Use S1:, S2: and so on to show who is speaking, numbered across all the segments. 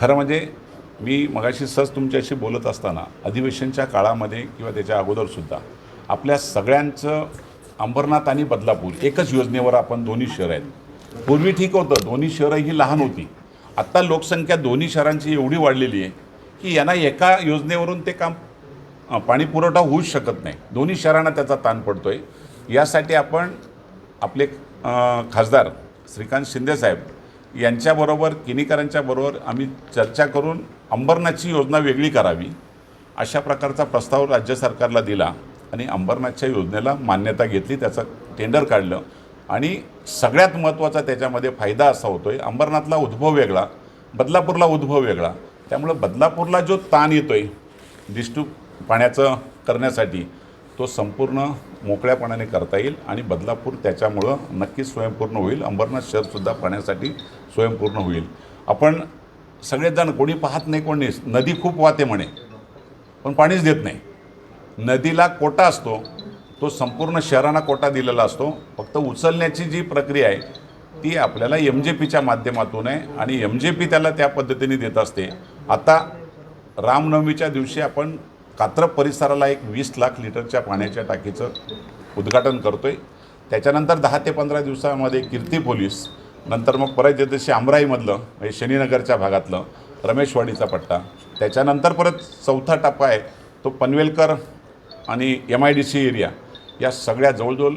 S1: खरं म्हणजे मी मगाशी सहज तुमच्याशी बोलत असताना अधिवेशनच्या काळामध्ये किंवा त्याच्या अगोदरसुद्धा आपल्या सगळ्यांचं अंबरनाथ आणि बदलापूर एकच योजनेवर आपण दोन्ही शहर आहेत. पूर्वी ठीक होतं दोन्ही शहरं ही लहान होती. आत्ता लोकसंख्या दोन्ही शहरांची एवढी वाढलेली आहे की यांना एका योजनेवरून ते काम पाणी पुरवठा होऊच शकत नाही. दोन्ही शहरांना त्याचा ताण पडतो आहे यासाठी आपण आपले खासदार श्रीकांत शिंदेसाहेब यांच्याबरोबर किनीकरांच्या बरोबर आम्ही चर्चा करून अंबरनाथची योजना वेगळी करावी अशा प्रकारचा प्रस्ताव राज्य सरकारला दिला आणि अंबरनाथच्या योजनेला मान्यता घेतली त्याचं टेंडर काढलं. आणि सगळ्यात महत्त्वाचा त्याच्यामध्ये फायदा असा होतो आहे अंबरनाथला उद्भव वेगळा बदलापूरला उद्भव वेगळा. त्यामुळं बदलापूरला जो ताण येतो आहे डिस्टू पाण्याचं करण्यासाठी तो संपूर्ण मोकळ्यापणाने करता येईल आणि बदलापूर त्याच्यामुळं नक्कीच स्वयंपूर्ण होईल. अंबरनाथ शहरसुद्धा पाण्यासाठी स्वयंपूर्ण होईल. आपण सगळेजण कोणी पाहत नाही कोणी नदी खूप वाहते म्हणे. पण पाणीच देत नाही. नदीला कोटा असतो. तो संपूर्ण शहरांना कोटा दिलेला असतो. फक्त उचलण्याची जी प्रक्रिया आहे ती आपल्याला एम जे पीच्या माध्यमातून आहे आणि एम जे पी त्याला त्या पद्धतीने देत असते. आता रामनवमीच्या दिवशी आपण कात्रप परिसराला एक वीस लाख लिटरच्या पाण्याच्या टाकीचं उद्घाटन करतो आहे त्याच्यानंतर दहा ते पंधरा दिवसामध्ये कीर्ती पोलीस नंतर मग परत जसे आमराईमधलं म्हणजे शनीनगरच्या भागातलं रमेशवाडीचा पट्टा. त्याच्यानंतर परत चौथा टप्पा आहे तो पनवेलकर आणि M I D C area. या सगळ्या जवळजवळ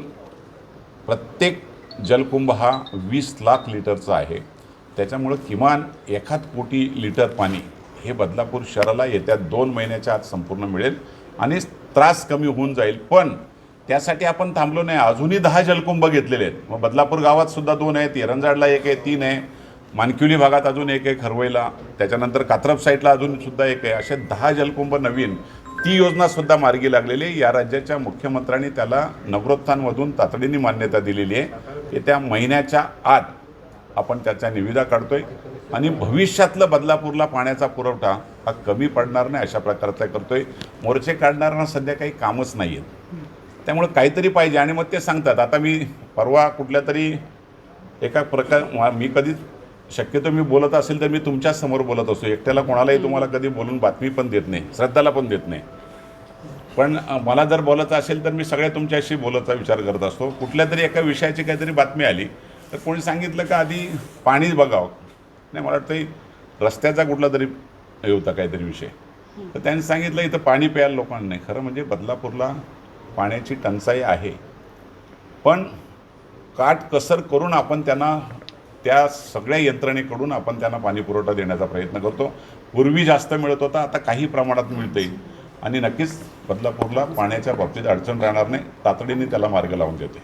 S1: प्रत्येक जलकुंभ हा वीस लाख लिटरचा आहे. त्याच्यामुळं किमान एखाद कोटी लिटर पाणी हे बदलापूर शहराला येत्या दोन महिन्याच्या आत संपूर्ण मिळेल आणि त्रास कमी होऊन जाईल. पण त्यासाठी आपण थांबलो नाही. अजूनही दहा जलकुंभ घेतलेले आहेत. मग बदलापूर गावात सुद्धा दोन आहेत. एरंजाडला एक आहे तीन आहे. मानकिवली भागात अजून एक आहे खरवईला. त्याच्यानंतर कात्रप साईडला अजून सुद्धा एक आहे. असे दहा जलकुंभ नवीन ती योजनासुद्धा मार्गी लागलेली आहे. या राज्याच्या मुख्यमंत्र्यांनी त्याला नवरोत्थानमधून तातडीने मान्यता दिलेली आहे. येत्या महिन्याच्या आत आपण त्याच्या निविदा काढतोय. आणि भविष्यातलं बदलापूरला पाण्याचा पुरवठा हा कमी पडणार नाही अशा प्रकारचा करतोय. मोर्चे काढणाऱ्यांना सध्या काही कामच नाही आहेत त्यामुळे काहीतरी पाहिजे आणि मग ते सांगतात. आता मी परवा कुठल्या तरी एका प्रकार मा- कधीच शक्यतो मी बोलत असेल तर मी तुमच्याच समोर बोलत असतो. एकट्याला कोणालाही तुम्हाला कधी बोलून बातमी पण देत नाही श्रद्धाला पण देत नाही. पण मला जर बोलायचं असेल तर मी सगळ्या तुमच्याशी बोलायचा विचार करत असतो. कुठल्या तरी एका विषयाची काहीतरी बातमी आली तर कोणी सांगितलं का आधी पाणीच बघावं? नाही मला वाटतं रस्त्याचा कुठला तरी हे होता काहीतरी विषय. तर त्यांनी सांगितलं इथं पाणी प्यायला लोकांना नाही. खरं म्हणजे बदलापूरला पाण्याची टंचाई आहे. पण काटकसर करून आपण त्यांना त्या सगळ्या यंत्रणेकडून आपण त्यांना पाणी पुरवठा देण्याचा प्रयत्न करतो. पूर्वी जास्त मिळत होता आता काही प्रमाणात मिळते आणि नक्कीच बदलापूरला पाण्याच्या बाबतीत अडचण राहणार नाही. तातडीने त्याला मार्ग लावून देते.